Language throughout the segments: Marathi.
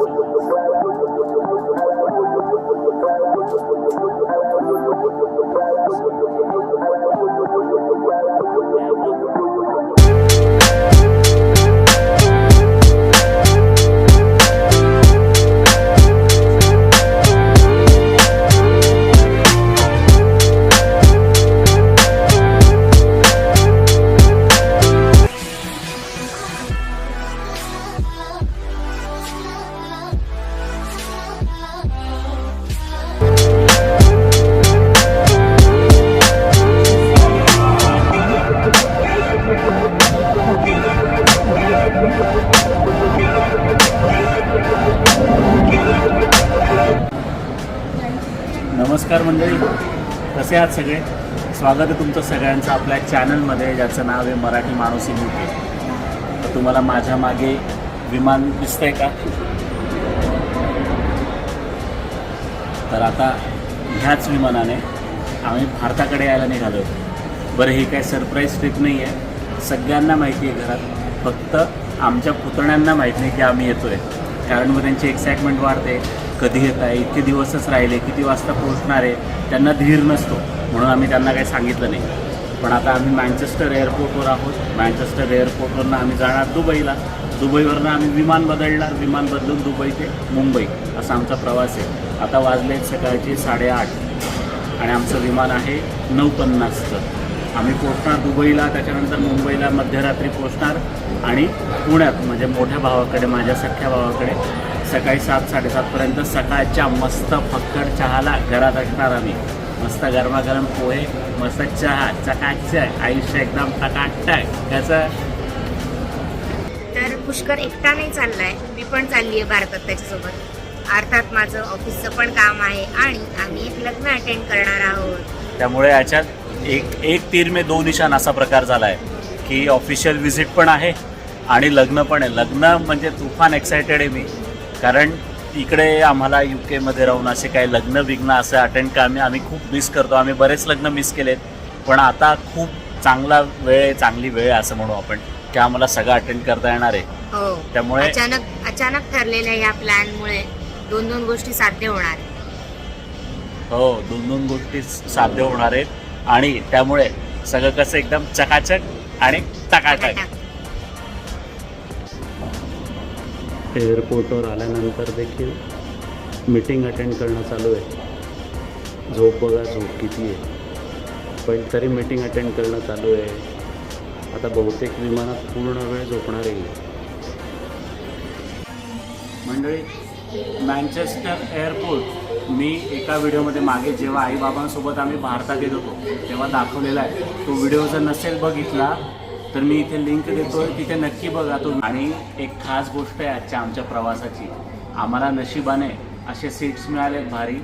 Thank you. नमस्कार मंडळी. कसे आहात सगळे? स्वागत आहे तुमचं सगळ्यांचं आपल्या चॅनलमध्ये ज्याचं नाव आहे मराठी माणूस इन युके तर तुम्हाला माझ्या मागे विमान दिसतंय का? तर आता ह्याच विमानाने आम्ही भारताकडे यायला निघालो. बरं ही काय सरप्राईज ट्रिप नाही आहे सगळ्यांना माहिती आहे घरात. फक्त आमच्या पुतण्यांना माहीत नाही की आम्ही येतो आहे कारण मग त्यांची एक्साइटमेंट वाढते. कधी येत आहे इतके दिवसच राहिले किती वाजता पोहोचणार आहे त्यांना धीर नसतो. म्हणून आम्ही त्यांना काही सांगितलं नाही. पण आता आम्ही मँचेस्टर एअरपोर्टवर आहोत. मँचेस्टर एअरपोर्टवरनं आम्ही जाणार दुबईला. दुबईवरनं आम्ही विमान बदलणार. विमान बदलून दुबई ते मुंबई असा आमचा प्रवास आहे. आता वाजले सकाळचे साडेआठ. आणि आमचं विमान आहे नऊ पन्नासचं आम्ही पोचणार दुबईला त्याच्यानंतर मुंबईला मध्यरात्री पोचणार आणि पुण्यात म्हणजे मोठ्या भावाकडे माझ्या सख्या भावाकडे सकाळी सात साडेसातपर्यंत सकाळच्या मस्त फक्कड चहाला घरात असणार आम्ही. मस्त गरमागरम पोहे मस्त चहा चकाचक आयुष्य एकदम टकाटक त्याचं तर पुष्कर एकटा नाही चाललाय मी पण चालली आहे भारतात त्याच्यासोबत अर्थात माझं ऑफिसचं पण काम आहे आणि आम्ही एक लग्न अटेंड करणार आहोत. त्यामुळे याच्यात एक एक तीर मे दोन निशाण असा प्रकार झाला आहे की ऑफिशियल व्हिजिट पण आहे आणि लग्न पण आहे. लग्न म्हणजे तुफान एक्सायटेड आहे मी. कारण इकडे आम्हाला यू केमध्ये राहून असे काही लग्न विघ्न असं अटेंड का आम्ही आम्ही खूप मिस करतो. आम्ही बरेच लग्न मिस केलेत. पण आता खूप चांगला वेळ आहे चांगली वेळ आहे असं म्हणू आपण. की आम्हाला सगळं अटेंड करता येणार आहे. हो. त्यामुळे अचानक अचानक ठरलेल्या या प्लॅनमुळे दोन दोन गोष्टी साध्य होणार हो दोन दोन गोष्टी साध्य होणार आहेत. आणि त्यामुळे सगळं कसं एकदम चकाचक आणि टकाटक एअरपोर्टवर आल्यानंतर देखील मीटिंग अटेंड करणं चालू आहे. झोप बघा झोप किती आहे. पण तरी मीटिंग अटेंड करणं चालू आहे. आता बहुतेक विमानात पूर्ण वेळ झोपणार आहे. मंडळी मँचेस्टर एअरपोर्ट मी एका व्हिडिओमध्ये मागे जेव्हा आईबाबांसोबत आम्ही भारतात येत होतो तेव्हा दाखवलेला आहे. तो व्हिडिओ जर नसेल बघितला तर मी इथे लिंक देतोय तिथे नक्की बघा तो आणि एक खास गोष्ट आहे आजच्या आमच्या प्रवासाची. आम्हाला नशिबाने असे सीट्स मिळाले भारी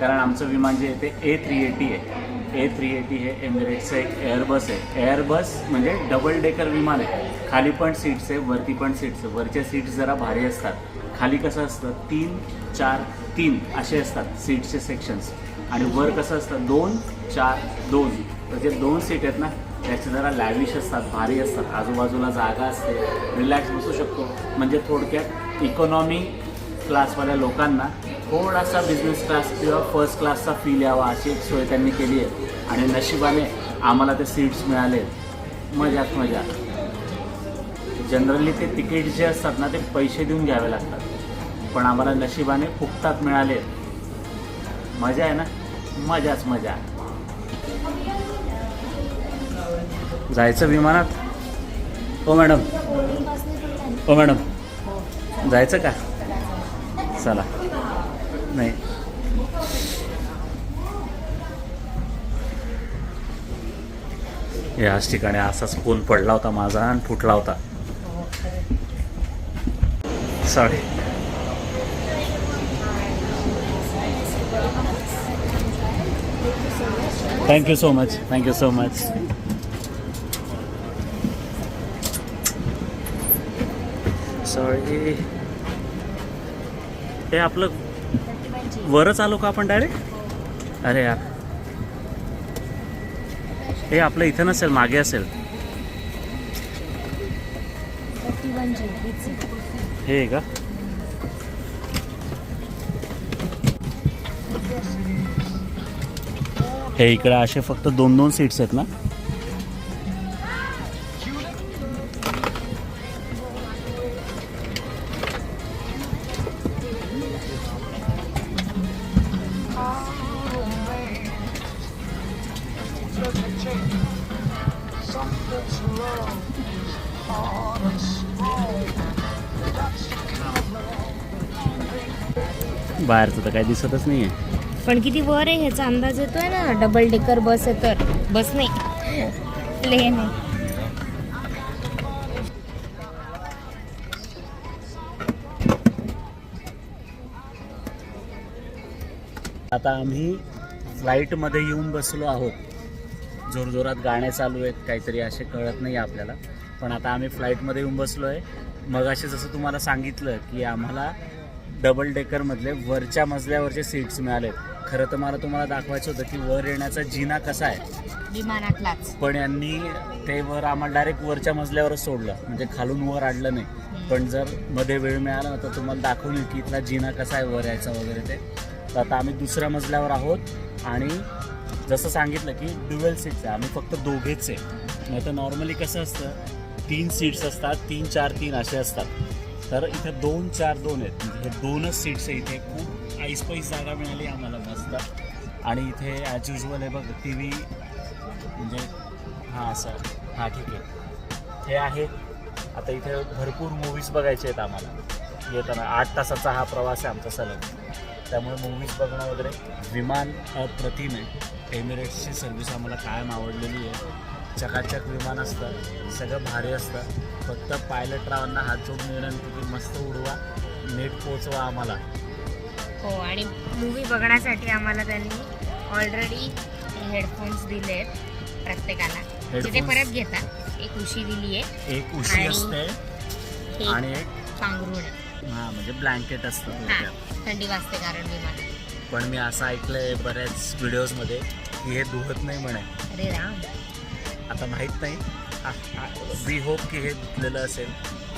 कारण आमचं विमान जे आहे ते ए थ्री एटी आहे. ए थ्री एटी हे एमिरेट्सचं एक एअरबस आहे. एअरबस म्हणजे डबल डेकर विमान आहे. खाली पण सीट्स आहे वरती पण सीट्स आहे. वरच्या सीट्स जरा भारी असतात. खाली कसं असतं? तीन चार तीन असे असतात सीट्सचे सेक्शन्स आणि वर कसं असतं? दोन चार दोन. म्हणजे दोन सीट आहेत ना त्याचे जरा लॅविश असतात भारी असतात आजूबाजूला जागा असते रिलॅक्स बसू शकतो. म्हणजे थोडक्यात इकॉनॉमी क्लासवाल्या लोकांना थोडासा बिझनेस क्लास किंवा फर्स्ट क्लासचा फील यावा अशी एक सोय त्यांनी केली आहे. आणि नशिबाने आम्हाला ते सीट्स मिळाले. मजाच मजा जनरली ते तिकीट जे असतात ना ते पैसे देऊन घ्यावे लागतात. पण आम्हाला नशिबाने फुकटात मिळाले. मजा आहे ना? मजाच मजा. जायचं विमानात? हो मॅडम. हो मॅडम. जायचं का? चला. नाही. याच ठिकाणी असाच फोन पडला होता माझा आणि फुटला होता. Sorry thank you so much thank you so much sorry हे आपलं वरच आलो का आपण डायरेक्ट अरे यार. हे आपलं इथं नसेल मागे असेल. हे का? हे इकडे असे फक्त दोन दोन सीट्स आहेत ना? बाहेरचं तर काही दिसतच नाही आहे पण किती वर आहे ह्याचा अंदाज येतोय ना? डबल डेकर बस आहे तर. बस नाही. प्लेन आहे. आता आम्ही फ्लाईटमध्ये येऊन बसलो आहोत. जोरजोरात गाणे चालू आहेत काहीतरी असे कळत नाही आपल्याला. पण आता आम्ही फ्लाईटमध्ये येऊन बसलो आहे मग असे जसं तुम्हाला सांगितलं की आम्हाला डबल डेकरमधले वरच्या मजल्यावरचे सीट्स मिळालेत. खरं तर मला तुम्हाला दाखवायचं होतं की वर येण्याचा जिना कसा आहे. विमानातलाच. पण यांनी ते वर आम्हाला डायरेक्ट वरच्या मजल्यावरच सोडलं. म्हणजे खालून वर आणलं नाही. पण जर मध्ये वेळ मिळाला ना तर तुम्हाला दाखवून येईल की इथला जिना कसा आहे वर यायचा वगैरे ते. तर आता आम्ही दुसऱ्या मजल्यावर आहोत आणि जसं सांगितलं की ड्युएल सीट्स आहे. आम्ही फक्त दोघेच आहे. नाही तर नॉर्मली कसं असतं? तीन सीट्स असतात. तीन चार तीन असे असतात. तर इथे दोन चार दोन आहेत. म्हणजे हे दोनच सीट्स आहे. इथे खूप ऐस पैस जागा मिळाली आम्हाला मस्त. आणि इथे ॲज युजल आहे बघ टी व्ही म्हणजे हां सर हां ठीक आहे. हे आहे. आता इथे भरपूर मूवीज बघायचे आहेत आम्हाला. येताना आठ तासाचा हा प्रवास आहे आमचा सलग. त्यामुळे मूवीज बघणं वगैरे विमान अप्रतिम आहे. एमिरेट्सची सर्व्हिस आम्हाला कायम आवडलेली आहे. चकाचक विमान असतं सगळं भारी असतं. फक्त पायलट रावांना हात जोडून विनंती की मस्त उडवा नीट पोचवा आम्हाला. हो आणि मूवी बघण्यासाठी आम्हाला त्यांनी ऑलरेडी हेडफोन्स दिले आहेत प्रत्येकाला ते? परत घेतात. एक उशी दिली आहे. एक उशी आणि- असते. आणि एक पांघरूण आहे. हां म्हणजे ब्लँकेट असतं हा. थंडी वाजते कारण विमानात. पण मी असं ऐकलंय बऱ्याच व्हिडिओजमध्ये की हे धुवत नाही म्हणे. अरे राम. आता माहीत नाही. वी होप की हे धुतलेलं असेल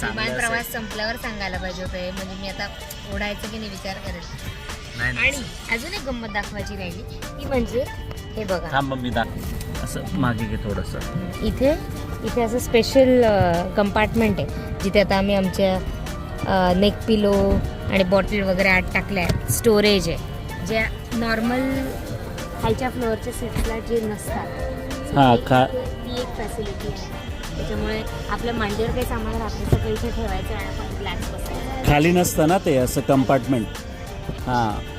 चांगलं विमान प्रवास संपल्यावर सांगायला पाहिजे होतं. म्हणजे मी आता ओढायचं की नाही विचार करेल. आणि अजून एक गंमत दाखवायची राहिली. ती म्हणजे हे बघा. थांब मी दाख असं मागे घे थोडंसं. इथे इथे असं स्पेशल कंपार्टमेंट आहे. जिथे आता आम्ही आमच्या नेक पिलो आणि बॉटल वगैरे आत टाकल्या आहेत. स्टोरेज आहे. ज्या नॉर्मल खालच्या फ्लोअरच्या सीट्सला जे नसतात. हा, ती- एक फॅसिलिटी आहे. त्याच्यामुळे आपल्या मांडीवर काही सामान राहतं सगळं इथे ठेवायचं आणि आपण रिलॅक्स बसायचं. खाली नसतं ना ते असं कंपार्टमेंट हां.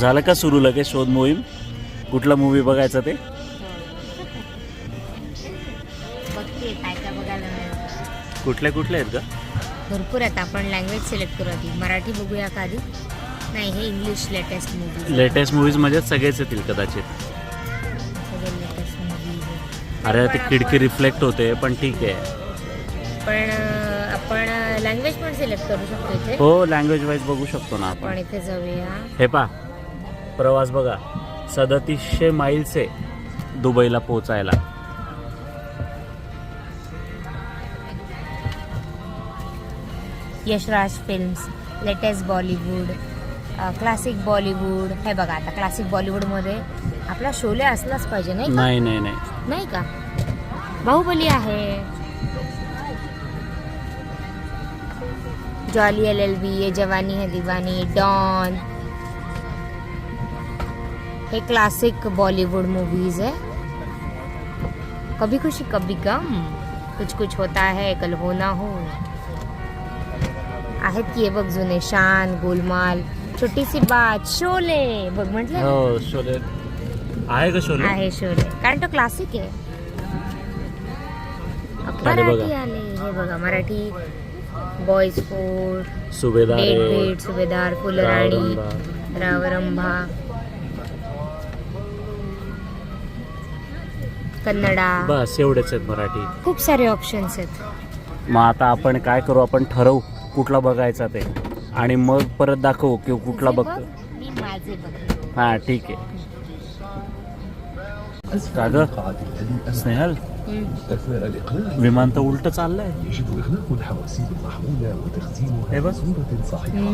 झालं का सुरू लगेच शोध मोहीम? कुठला मूवी बघायचा ते? बघते काय काय बघायला मिळेल. कुठले कुठले आहेत का भरपूर आहेत आपण लँग्वेज सिलेक्ट करू आधी. मराठी बघूया का आधी? नाही हे English latest movie latest movies म्हणजे सगळेच येतील कदाचित. सगळे लेटेस्ट मूवीज अरे ते खिडकी रिफ्लेक्ट होते पण ठीक आहे. पण अं, आपण लँग्वेज पण सिलेक्ट करू शकतो इथे. हो लँग्वेज वाईज बघू शकतो ना आपण. आपण इथे जाऊया. हे पा प्रवास बघा. सदतीसशे माईल्स आहे दुबईला पोचायला Yashraj films latest Bollywood classic Bollywood. हे बघा आता क्लासिक बॉलिवूडमध्ये आपला शोले असलाच पाहिजे नाही का? नाही नाही नाही. नाही का? बाहुबली आहे. जॉली एल एल बी ये जवानी है दीवानी डॉन हे क्लासिक बॉलीवुड मूवीज़ है। कभी खुशी कभी गम। कुछ कुछ होता है कल हो ना हो। आहेत की बघ जुने शान गोलमाल छोटी सी बात शोले। बघ म्हटलं हो शोले। आहे का शोले? आहे शोले। कारण तो क्लासिक आहे। मराठी आले। हे बघा मराठी बॉईज फोर्ट सुभेदार सुभेदार फुलराणी रावरंभा. कन्नडा. बस एवढेच आहेत मराठी. खूप सारे ऑप्शन्स आहेत. मग आता आपण काय करू आपण ठरवू कुठला बघायचा ते. आणि मग परत दाखवू की कुठला बघतो. हा ठीक आहे. स्नेहल? विमान तर उलट चाललंय يجب إغلاق الحواسيب المحمولة وتخزينها إيه في بس؟ صورة صحيحة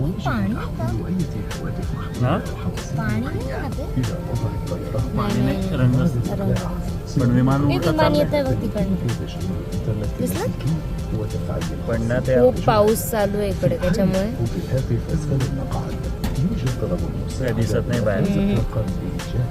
ويجب पाणी تحويل أي هواتف محمولة ها؟ الحواسيب पाणी नाही ना ते? إلى وضع الطيران पाणी नाही, नाही नाही. रंग रंग. पण विमान हे उलट विमान चाललंय येतंय बघ तिकडनं تشغيل الإنترنت दिसलं? اللاسلكي وتفعيل पण ना ते खूप पाऊस चालू आहे इकडे त्याच्यामुळे بالهاتف أسفل المقعد يوجد طلب المساعدة दिसत नाही बाहेर. تتلقى بإيجاد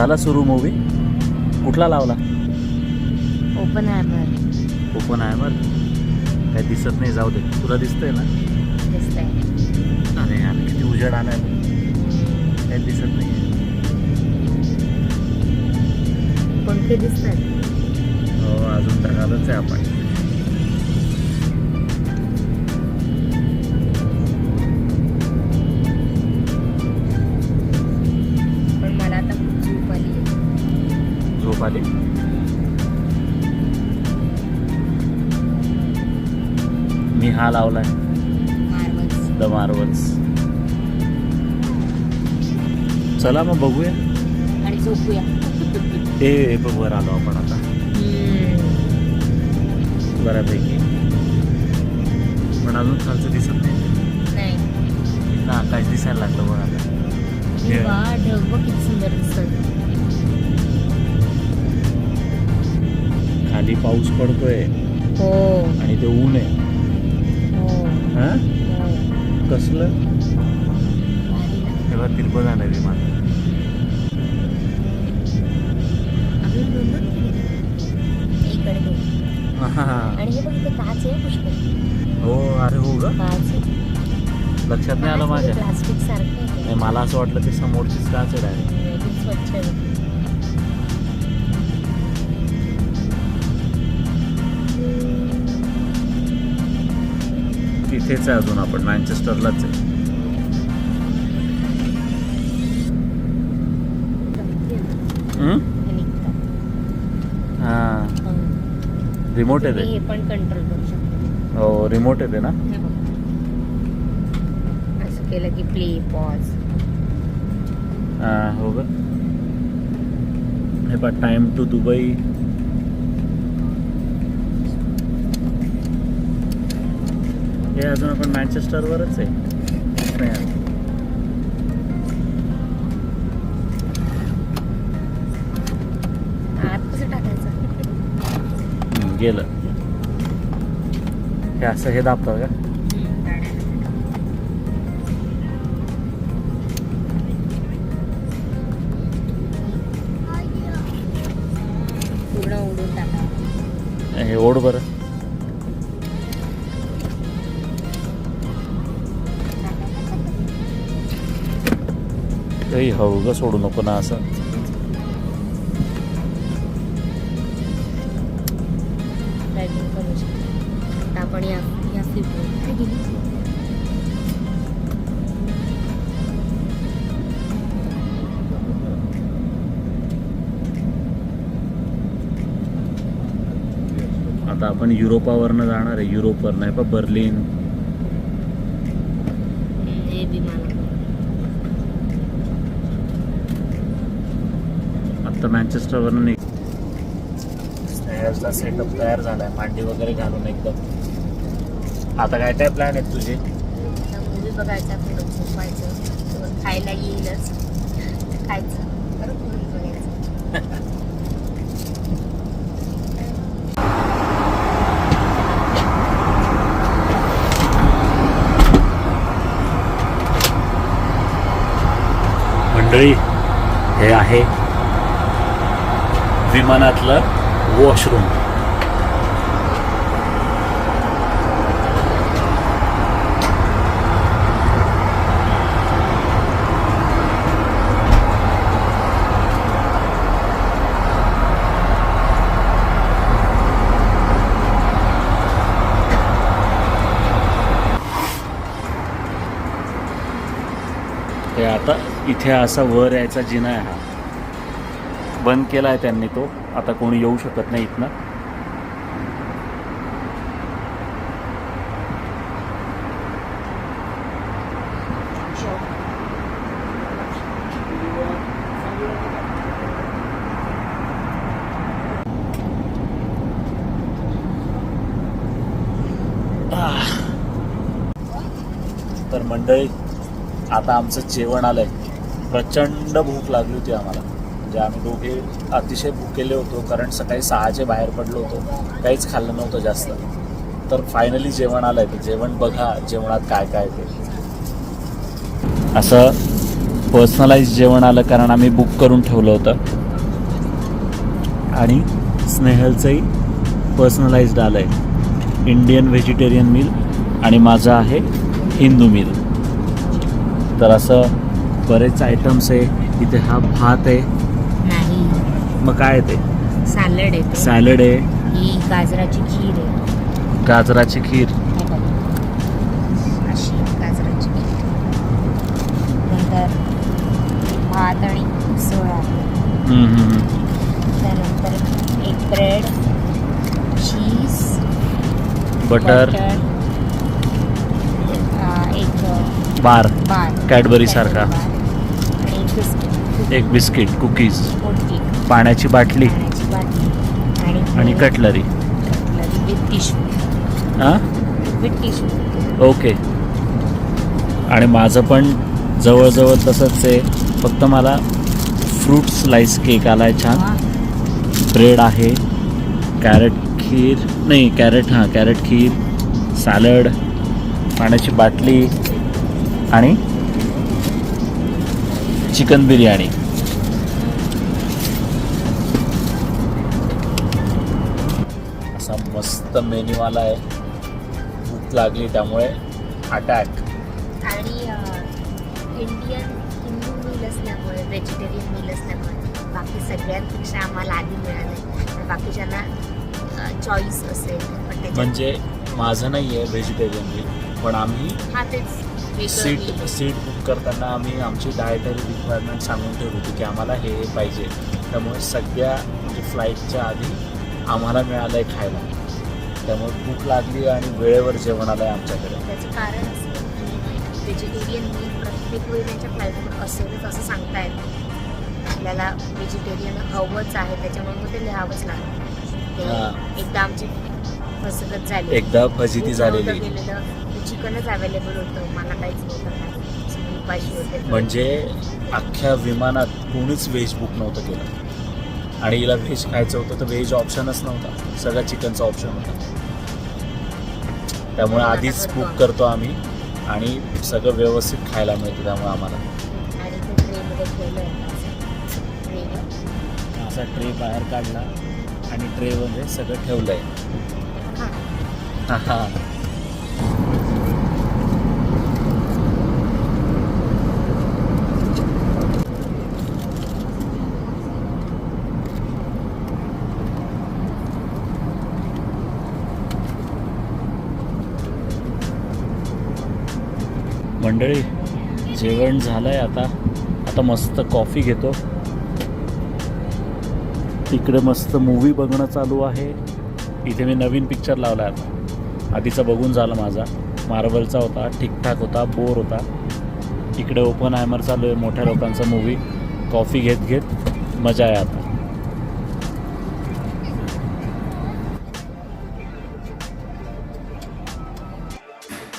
झाला सुरू मूवी कुठला लावला? ओपन हॅमर ओपन आहे काय दिसत नाही जाऊ दे. तुला दिसतंय ना? दिसतंय. अरे यार किती उजेड आलाय काय दिसत नाही पंखे दिसतात हो अजून तर आलंच आहे आपण. हा लावलाय. द मार्वल्स चला मग बघूया. आणि झोपूया. हे बघ वर आलो आपण आता. बऱ्यापैकी. पण अजून खालचं दिसत नाही. इथं आकाश दिसायला लागलं बघ आता ढग किती सुंदर खाली पाऊस पडतोय. हो. आणि ते ऊन आहे. हो. कसलं. तेव्हा तिरपं झालं विमान. हा. अरे हो ग. लक्षात नाही आलं माझ्या प्लास्टिक सारखं मला असं वाटलं ते समोरचीच काच आहे डायरेक्ट स्वच्छ तिथेच आहे अजून आपण मँचेस्टरलाच आहे? हे. रिमोट आहे तुम्ही ते. हे पण कंट्रोल करू शकता. हो रिमोट आहे ते ना? हे. असं केलं की प्ले पॉज हा हो ग. हे पण टाइम टू दुबई हे अजून आपण मँचेस्टरवरच आहे. नाही. गेलं. हे असं हे दाबतात का? हे ओढ बरं. काही हळू ग सोडू नको ना असं. आपण या या आता आपण युरोपावरनं जाणार आहे. युरोपवर नाही पण बर्लिन हे विमान आत्ता मँचेस्टरवरनं निघ. स्टेअर्सचा सेटअप तयार झालाय. मांडी वगैरे घालून एकदम. आता काय काय प्लॅन आहेत तुझे? मूवी बघायचा थोडं झोपायचं. थोडं खायला येईलच. खायचं. परत मूवी बघायचं. मंडळी हे आहे विमानातलं वॉशरूम आता इथे असा वर यायचा जिना आहे हा. बंद केला आहे त्यांनी तो. आता कोणी येऊ शकत नाही इथनं. तर मंडळी आता आमचं जेवण आलंय. प्रचंड भूक लागली होती आम्हाला. म्हणजे आम्ही दोघे अतिशय भुकेले होतो कारण सकाळी सहाचे बाहेर पडलो होतो. काहीच खाल्लं नव्हतं जास्त. तर फायनली जेवण आलंय तर जेवण बघा जेवणात काय काय ते. असं पर्सनलाइज जेवण आलं कारण आम्ही बुक करून ठेवलं होतं. आणि स्नेहलचंही पर्सनलाइज्ड आलं आहे इंडियन व्हेजिटेरियन मील आणि माझं आहे हिंदू मील तर असं बरेच आयटम्स आहे. इथे हा भात आहे. मग काय ते? सॅलड आहे ते. सॅलड आहे. ही गाजराची खीर आहे. गाजराची खीर. हे बघ. अशी गाजराची खीर. नंतर भात आणि उसळ आहे. हम्म, हम्म, हम्म. त्यानंतर एक ब्रेड चीज बटर. एक बार. बार. कॅडबरी सारखा. आणि बिस्किट. एक बिस्किट कुकीज. मोठी पाण्याची बाटली पाण्याची बाटली आणि कटलरी. कटलरी विथ टिश्यू हां? With tissue okay. आणि माझं पण जवळजवळ तसंच आहे. फक्त मला फ्रूट स्लाइस केक आला आहे छान ब्रेड आहे कॅरेट खीर नाही कॅरेट हां कॅरेट खीर सॅलड पाण्याची बाटली आणि चिकन बिर्याणी. मस्त मेन्यू आला आहे. भूक लागली त्यामुळे अटॅक आणि इंडियन हिंदू मील असल्यामुळे व्हेजिटेरियन मील असल्यामुळे बाकी सगळ्यांपेक्षा आम्हाला आधी मिळालं बाकीच्यांना चॉईस असेल म्हणजे माझं नाही आहे व्हेजिटेरियन मील पण आम्ही सीट. सीट बुक करताना आम्ही आमची डायटरी रिक्वायरमेंट सांगून ठेवली होती की आम्हाला हे हे पाहिजे. त्यामुळे सगळ्या म्हणजे फ्लाईटच्या आधी आम्हाला मिळालं आहे खायला. त्यामुळे भूक लागली आणि वेळेवर जेवण आलं आहे आमच्याकडे. त्याचं कारण असं व्हेजिटेरियन मील प्रत्येक वेळी त्यांच्या फ्लाईटवर असेलच असं सांगता येत नाही. आपल्याला व्हेजिटेरियन हवंच आहे त्याच्यामुळे मग ते लिहावंच लागतं. ते. एकदा आमची फसगत झाली. एकदा फजिती झालेली. चिकनच अवेलेबल होतं. मला काहीच नव्हतं उपाशी होते. म्हणजे अख्ख्या विमानात कोणीच व्हेज बुक नव्हतं केलं. आणि हिला व्हेज खायचं होतं तर व्हेज ऑप्शनच नव्हता. सगळा चिकनचा ऑप्शन होता. त्यामुळे आधीच बुक. करतो? आम्ही आणि सगळं व्यवस्थित खायला मिळतं त्यामुळे आम्हाला. असा. ट्रे बाहेर काढला आणि ट्रेमध्ये सगळं ठेवलं आहे हां हा. मंडळी जेवण झालं आहे आता. आता मस्त कॉफी घेतो. तिकडे मस्त मूवी बघणं चालू आहे. इथे मी नवीन पिक्चर लावला आहे आता. आधीचा बघून झाला माझा. मार्बलचा होता ठीकठाक होता बोर होता. इकडे ओपन हायमर चालू आहे मोठ्या लोकांचा मूवी कॉफी घेत घेत मजा आहे आता.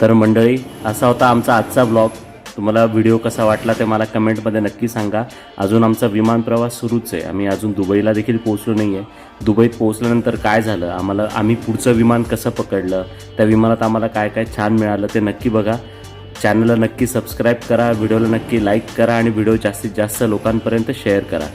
तर मंडळी असा होता आमचा आजचा ब्लॉग तुम्हाला व्हिडिओ कसा वाटला ते मला कमेंटमध्ये नक्की सांगा. अजून आमचा विमान प्रवास सुरूच आहे. आम्ही अजून दुबईला देखील पोहोचलो नाही आहे दुबईत पोहोचल्यानंतर काय झालं? आम्हाला आम्ही पुढचं विमान कसं पकडलं? त्या विमानात आम्हाला काय काय छान मिळालं ते नक्की बघा. चॅनलला नक्की सबस्क्राईब करा. व्हिडिओला नक्की लाईक करा आणि व्हिडिओ जास्तीत जास्त लोकांपर्यंत शेअर करा.